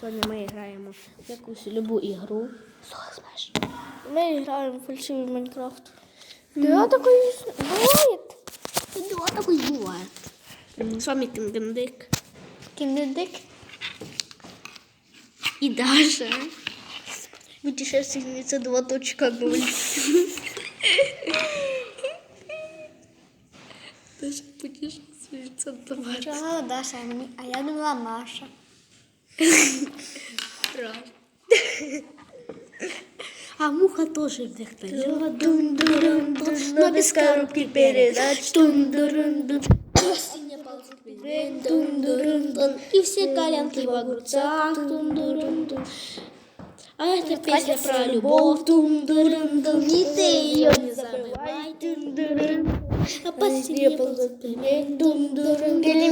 Сьогодні ми граємо в якусь любу ігру. Ми граємо в фальшивий Майнкрафт. Да, такой бывает. Да, такой бывает. С вами Кингендик. Киндердик. И Даша. Путешественница 2.0. Даша путешественница 2. Чого Даша? А я думала Маша. А муха тоже. Дун-дурун-дун. Но без коробки передач. И все коленки в огурцах. А это песня про любовь. И ты ее не забывай. А ползут пельмень. Дун-дурун. Пельмень.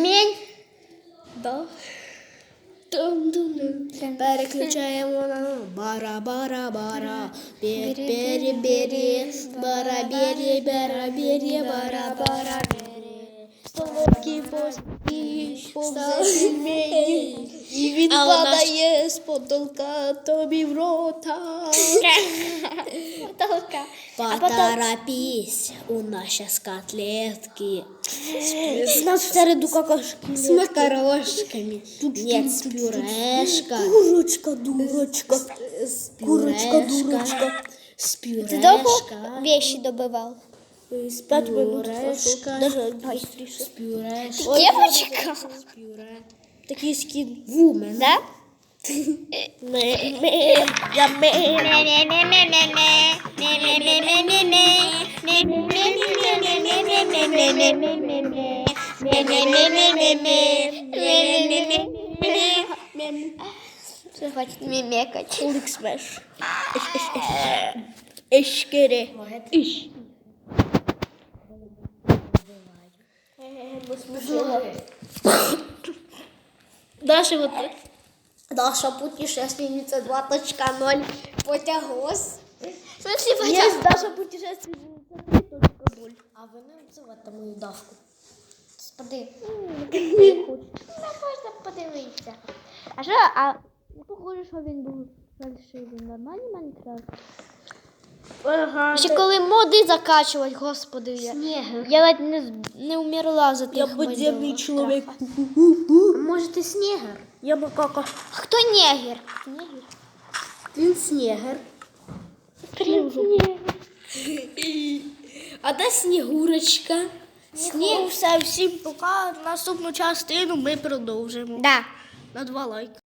Дун-дун-дун. Переключаємо на бара-бара-бара. Бері-бері-бері. Бара-бері-бера-бері. Бара-бара-бері. Солодкі пості, повзе пельмені. І він А вона ж- падає з потолка тобі в рота. Толка. Поторопись, у нас сейчас котлетки. С нас в середу какашки. С макарошками. Нет, с пюрешка. Курочка, дурочка. Курочка, дурочка. С Ти довго пюрешка. вещи добивав? С пять минут. Даже быстрее. С пюрешка. Девочка. С. Такие скин. Вумен. Да? Я ме. Все, хватит мемекать. Улик смеш. Эшкере. Иш. Даша, вот ты. Даша путешественница 2.0. Потягос. В смысле Есть Даша путешественница 3.0. А ви не називаєте мою Дашку. Господи. Не можна подивитися. А що, а похоже, що він був фальшивий. Нормальний Майнкрафт? Ага. Ще коли моди закачувати, господи. Я, Снегер. я ледь не, не умерла за тих Я подземный модів. человек. Може ти снегер? Я макака. А хто негер? Негер? Він снегер. А де снігурочка? Сніг, все, всім пока. Наступну частину ми продовжимо. Да. На два лайки.